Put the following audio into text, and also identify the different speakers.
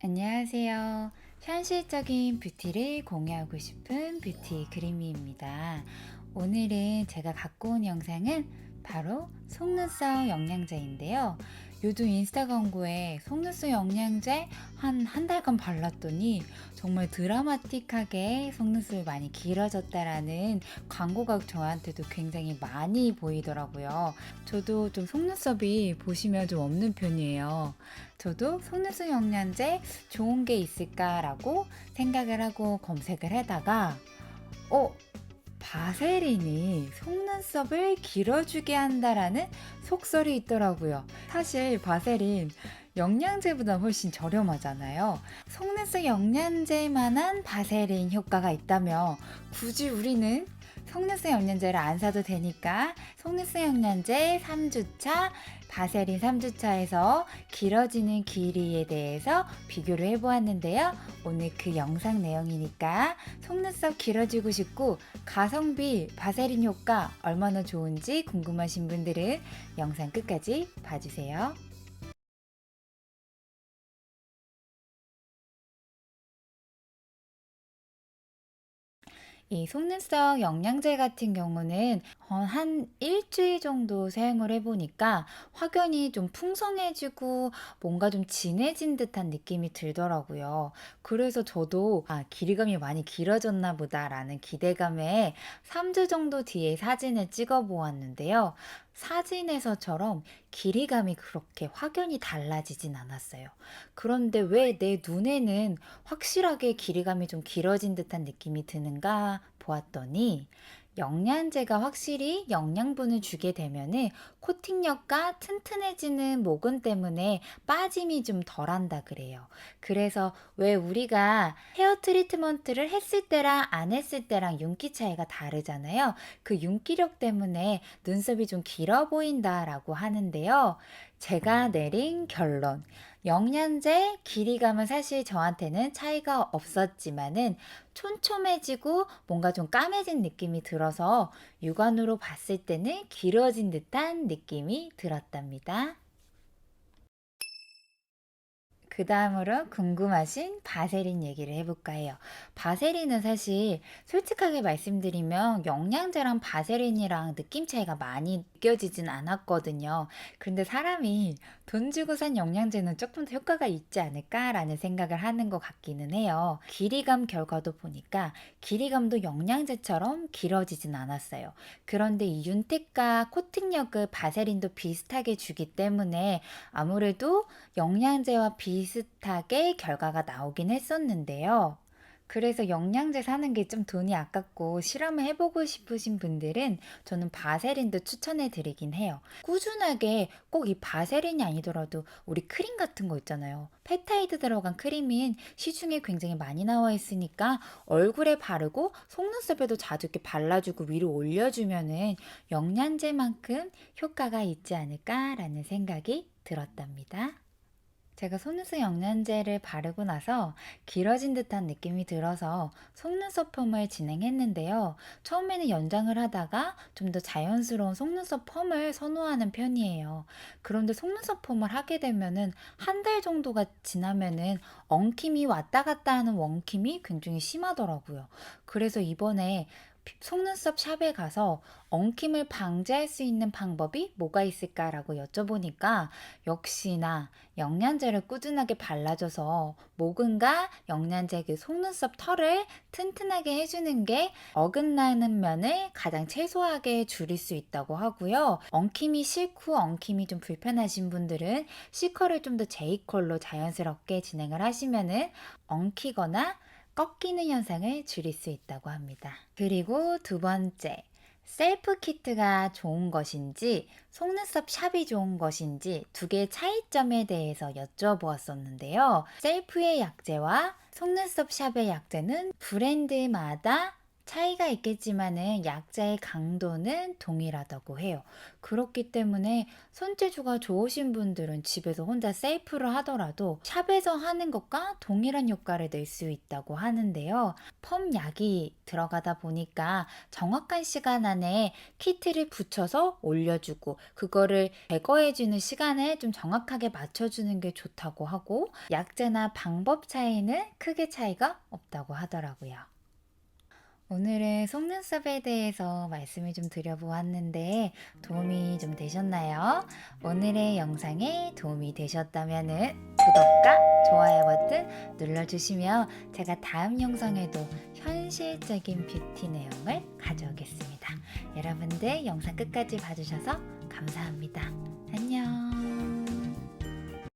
Speaker 1: 안녕하세요. 현실적인 뷰티를 공유하고 싶은 뷰티 그림이입니다. 오늘은 제가 갖고 온 영상은 바로 속눈썹 영양제인데요. 요즘 인스타 광고에 속눈썹 영양제 한 한 달간 발랐더니 정말 드라마틱하게 속눈썹이 많이 길어졌다라는 광고가 저한테도 굉장히 많이 보이더라고요. 저도 좀 속눈썹이 보시면 좀 없는 편이에요. 저도 속눈썹 영양제 좋은 게 있을까라고 생각을 하고 검색을 하다가 어 바세린이 속눈썹을 길어주게 한다라는 속설이 있더라고요. 사실 바세린 영양제보다 훨씬 저렴하잖아요. 속눈썹 영양제만한 바세린 효과가 있다면 굳이 우리는 속눈썹 영양제를 안 사도 되니까 속눈썹 영양제 3주차 바세린 3주차에서 길어지는 길이에 대해서 비교를 해보았는데요. 오늘 그 영상 내용이니까 속눈썹 길어지고 싶고 가성비 바세린 효과 얼마나 좋은지 궁금하신 분들은 영상 끝까지 봐주세요. 이 속눈썹 영양제 같은 경우는 어, 한 일주일 정도 사용을 해보니까 확연히 좀 풍성해지고 뭔가 좀 진해진 듯한 느낌이 들더라고요. 그래서 저도 아, 길이감이 많이 길어졌나 보다라는 기대감에 3주 정도 뒤에 사진을 찍어 보았는데요. 사진에서처럼 길이감이 그렇게 확연히 달라지진 않았어요. 그런데 왜 내 눈에는 확실하게 길이감이 좀 길어진 듯한 느낌이 드는가 보았더니 영양제가 확실히 영양분을 주게 되면은 코팅력과 튼튼해지는 모근 때문에 빠짐이 좀 덜한다 그래요. 그래서 왜 우리가 헤어 트리트먼트를 했을 때랑 안 했을 때랑 윤기 차이가 다르잖아요. 그 윤기력 때문에 눈썹이 좀 길어 보인다라고 하는데요. 제가 내린 결론. 영양제 길이감은 사실 저한테는 차이가 없었지만은 촘촘해지고 뭔가 좀 까매진 느낌이 들어서 육안으로 봤을 때는 길어진 듯한 느낌이 들었답니다. 그 다음으로 궁금하신 바세린 얘기를 해볼까 해요. 바세린은 사실 솔직하게 말씀드리면 영양제랑 바세린이랑 느낌 차이가 많이 느껴지진 않았거든요. 그런데 사람이 돈 주고 산 영양제는 조금 더 효과가 있지 않을까라는 생각을 하는 것 같기는 해요. 길이감 결과도 보니까 길이감도 영양제처럼 길어지진 않았어요. 그런데 이 윤택과 코팅력을 바세린도 비슷하게 주기 때문에 아무래도 영양제와 비슷 하게 결과가 나오긴 했었는데요. 그래서 영양제 사는 게 좀 돈이 아깝고 실험을 해보고 싶으신 분들은 저는 바세린도 추천해 드리긴 해요. 꾸준하게 꼭 이 바세린이 아니더라도 우리 크림 같은 거 있잖아요. 펩타이드 들어간 크림인 시중에 굉장히 많이 나와 있으니까 얼굴에 바르고 속눈썹에도 자주 이렇게 발라주고 위로 올려주면은 영양제만큼 효과가 있지 않을까라는 생각이 들었답니다. 제가 속눈썹 영양제를 바르고 나서 길어진 듯한 느낌이 들어서 속눈썹 펌을 진행했는데요. 처음에는 연장을 하다가 좀 더 자연스러운 속눈썹 펌을 선호하는 편이에요. 그런데 속눈썹 펌을 하게 되면은 한 달 정도가 지나면은 엉킴이 왔다 갔다 하는 엉킴이 굉장히 심하더라고요. 그래서 이번에 속눈썹 샵에 가서 엉킴을 방지할 수 있는 방법이 뭐가 있을까라고 여쭤보니까 역시나 영양제를 꾸준하게 발라줘서 모근과 영양제 그 속눈썹 털을 튼튼하게 해주는 게 어긋나는 면을 가장 최소하게 줄일 수 있다고 하고요. 엉킴이 싫고 엉킴이 좀 불편하신 분들은 C컬을 좀 더 J컬로 자연스럽게 진행을 하시면은 엉키거나 꺾이는 현상을 줄일 수 있다고 합니다. 그리고 두 번째, 셀프 키트가 좋은 것인지 속눈썹 샵이 좋은 것인지 두 개의 차이점에 대해서 여쭤보았었는데요. 셀프의 약제와 속눈썹 샵의 약제는 브랜드마다 차이가 있겠지만은 약자의 강도는 동일하다고 해요. 그렇기 때문에 손재주가 좋으신 분들은 집에서 혼자 세이프를 하더라도 샵에서 하는 것과 동일한 효과를 낼 수 있다고 하는데요. 펌 약이 들어가다 보니까 정확한 시간 안에 키트를 붙여서 올려주고 그거를 제거해주는 시간을 좀 정확하게 맞춰주는 게 좋다고 하고 약재나 방법 차이는 크게 차이가 없다고 하더라고요. 오늘은 속눈썹에 대해서 말씀을 좀 드려보았는데 도움이 좀 되셨나요? 오늘의 영상에 도움이 되셨다면 구독과 좋아요 버튼 눌러주시면 제가 다음 영상에도 현실적인 뷰티 내용을 가져오겠습니다. 여러분들 영상 끝까지 봐주셔서 감사합니다. 안녕.